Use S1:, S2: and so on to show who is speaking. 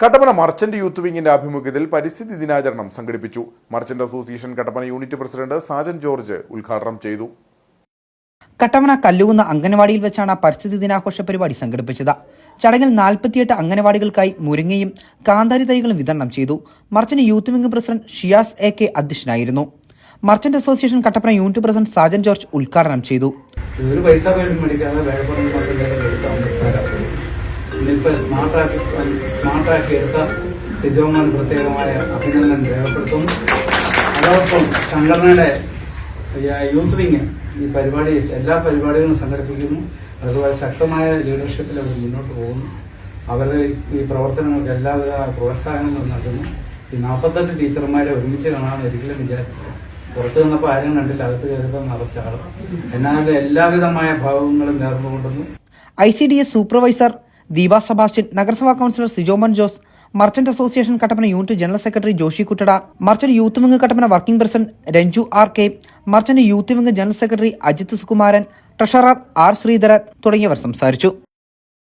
S1: Kattappana merchant youth വിങ്ങിന്റെ ആഭിമുഖ്യത്തിൽ പരിസ്ഥിതി ദിനാചരണം സംഘടിപ്പിച്ചു. Merchant association Kattappana unit president Sajan George ഉദ്ഘാടനം ചെയ്തു.
S2: കട്ടവണ കല്ലുകുന്ന അംഗനവാടിയിൽ വെച്ചാണ് പരിസ്ഥിതി ദിനാഘോഷ പരിപാടി സംഘടിപ്പിച്ചത്. ചടങ്ങിൽ നാൽപ്പത്തിയെട്ട് അംഗനവാടികൾക്കായി മുരിങ്ങയും കാന്താരി തൈകളും വിതരണം ചെയ്തു. Merchant youth wing president Shiyas A K അധ്യക്ഷനായിരുന്നു. Merchant association Kattappana unit president Sajan George ഉദ്ഘാടനം ചെയ്തു.
S3: ഒരു പൈസ ഇന്നിപ്പോൾ സ്മാർട്ടാക്കി സ്മാർട്ടാക്കി എടുത്ത സിജോമാൻ പ്രത്യേകമായ അഭിനന്ദനം രേഖപ്പെടുത്തുന്നു. അതോടൊപ്പം സംഘടനയുടെ യൂത്ത് വിങ് ഈ പരിപാടി എല്ലാ പരിപാടികളും സംഘടിപ്പിക്കുന്നു. അതുപോലെ ശക്തമായ ലീഡർഷിപ്പിൽ അവർ മുന്നോട്ട് പോകുന്നു. അവരുടെ ഈ പ്രവർത്തനങ്ങൾക്ക് എല്ലാവിധ പ്രോത്സാഹനങ്ങളും നൽകുന്നു. ഈ നാൽപ്പത്തെട്ട് ടീച്ചർമാരെ ഒരുമിച്ച് കാണാമെന്ന് ഒരിക്കലും വിചാരിച്ചില്ല. പുറത്തു നിന്നപ്പോൾ ആരും കണ്ടില്ല അകത്ത് കയറിയപ്പോൾ നിറച്ച ആളും. എന്നാലും എല്ലാവിധമായ ഭാവങ്ങളും നേർന്നുകൊണ്ടുന്നു
S2: I C D S supervisor Deepa Sebastian നഗരസഭാ councillor Sijomon Jose merchant association Kattappana unit general secretary Joshi Kuttada merchant youth wing Kattappana working president Ranju R K merchant youth wing general secretary Ajith Sukumaran treasurer R Sreedharan തുടങ്ങിയവർ സംസാരിച്ചു.